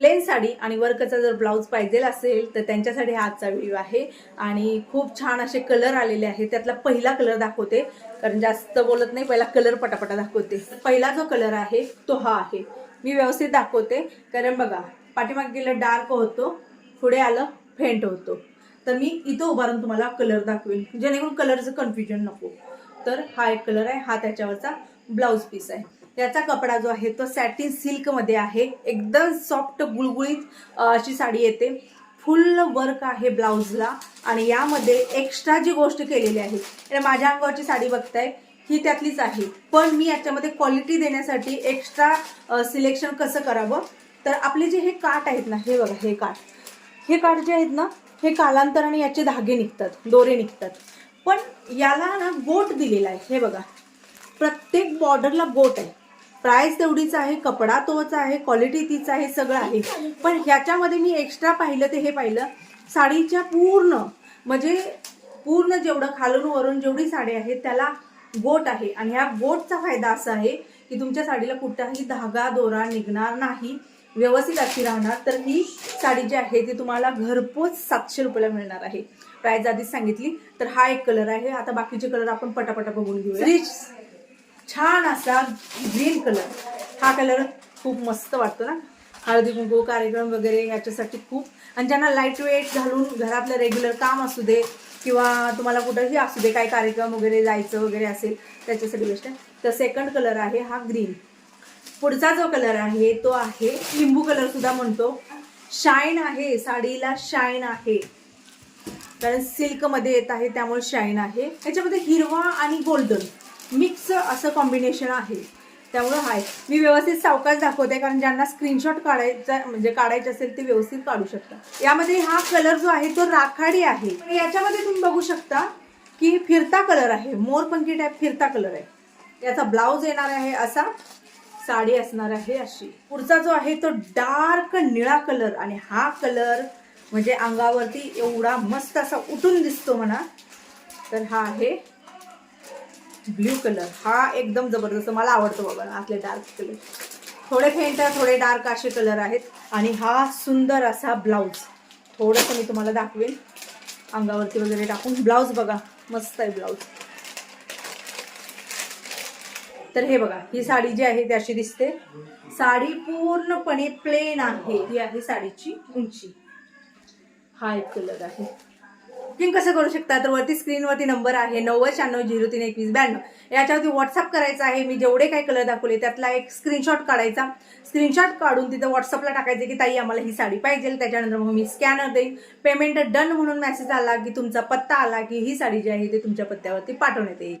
Plain sari आणि वर्कचा जर blouse पाहिजे असेल तर त्यांच्यासाठी हा आजचा व्हिडिओ आहे. आणि खूप छान असे कलर आलेले आहेत. त्यातला पहिला कलर दाखवते. कारण जास्त बोलत नाही पहिला कलर पटापटा दाखवते. पहिला जो कलर आहे तो हा आहे. मी व्यवस्थित दाखवते. कारण बघा पाठीमागे गेलं डार्क होतो पुढे आलं फेंट होतो. तर मी इथं उभारून तुम्हाला कलर दाखवेन. जेणेकरून कलरचं कन्फ्युजन नको. तर हा एक कलर आहे. हा त्याच्यावरचा ब्लाऊज पीस आहे. याचा कपडा जो आहे तो सॅटिन सिल्कमध्ये आहे. एकदम सॉफ्ट गुळगुळीत अशी साडी येते. फुल वर्क आहे ब्लाऊजला आणि यामध्ये एक्स्ट्रा जी गोष्ट केलेली आहे तर माझ्या अंगावरची साडी बघताय ही त्यातलीच आहे. पण मी याच्यामध्ये क्वालिटी देण्यासाठी एक्स्ट्रा सिलेक्शन कसं करावं? तर आपले जे हे काठ आहेत ना हे बघा हे काठ हे काठ जे आहेत ना हे कालांतराने याचे धागे निघतात दोरे निघतात. पण याला ना गोट दिलेला आहे हे बघा. प्रत्येक बॉर्डरला गोट आहे. प्राइस तेवढीच आहे कपडा तोच आहे क्वालिटी तीच आहे सगळं आहे. पण ह्याच्यामध्ये मी एक्स्ट्रा पाहिलं ते हे पाहिलं साडीच्या पूर्ण म्हणजे पूर्ण जेवढं खालून वरून जेवढी साडी आहे त्याला बोट आहे. आणि ह्या बोटचा फायदा असा आहे की तुमच्या साडीला कुठलाही धागा दोरा निघणार नाही व्यवस्थित अशी राहणार. तर ही साडी जी आहे ती तुम्हाला घरपोच सातशे रुपयाला मिळणार आहे. प्राईज आधीच सांगितली तर हा एक कलर आहे. आता बाकीचे कलर आपण पटापटा बघून घेऊया. छान असा ग्रीन कलर. हा कलर खूप मस्त वाटतो ना. हळदी कुंकू कार्यक्रम वगैरे याच्यासाठी खूप. आणि ज्यांना लाइट वेट घालून घरातलं रेग्युलर काम असू दे किंवा तुम्हाला कुठंही असू दे काही कार्यक्रम वगैरे जायचं वगैरे असेल त्याच्यासाठी गोष्ट तर सेकंड कलर आहे हा ग्रीन पुढचा जो कलर आहे तो आहे लिंबू कलर सुद्धा म्हणतो. शाईन आहे साडीला शाईन आहे. कारण सिल्कमध्ये येत आहे त्यामुळे शाईन आहे. याच्यामध्ये हिरवा आणि गोल्डन मिक्स असं कॉम्बिनेशन आहे. त्यामुळं हाय. मी व्यवस्थित सावकाश दाखवते कारण ज्यांना स्क्रीनशॉट काढायचा म्हणजे काढायचे असेल ते व्यवस्थित काढू शकता यामध्ये हा कलर जो आहे तो राखाडी आहे. पण याच्यामध्ये तुम्ही बघू शकता की फिरता कलर आहे. मोरपंखी टाईप फिरता कलर आहे. याचा ब्लाऊज येणार आहे असा साडी असणार आहे अशी. पुढचा जो आहे तो डार्क निळा कलर आणि हा कलर म्हणजे अंगावरती एवढा मस्त असा उठून दिसतो म्हणा. तर हा आहे ब्ल्यू कलर हा एकदम जबरदस्त मला आवडतो बाबा आतले डार्क कलर थोडे फेंट थोडे डार्क असे कलर आहेत. आणि हा सुंदर असा ब्लाऊज थोडंसं मी तुम्हाला दाखवेन अंगावरती वगैरे टाकून. ब्लाऊज बघा मस्त आहे ब्लाऊज तर हे बघा ही साडी जी आहे ती अशी दिसते. साडी पूर्णपणे प्लेन आहे. ही आहे साडीची उंची. हा एक कलर आहे. बुकिंग कसं करू शकता? तर वरती स्क्रीनवरती नंबर आहे नव्वद शहाण्णव झिरो तीन एकवीस ब्याण्णव. याच्यावरती व्हॉट्सअप करायचं आहे. मी जेवढे काही कलर दाखवले त्यातला एक स्क्रीनशॉट काढायचा. स्क्रीनशॉट काढून तिथं व्हॉट्सअपला टाकायचं की ताई आम्हाला ही साडी पाहिजे. त्याच्यानंतर मग मी स्कॅनर देईन. पेमेंट डन म्हणून मेसेज आला की तुमचा पत्ता आला की ही साडी जी आहे ती तुमच्या पत्त्यावरती पाठवण्यात येईल.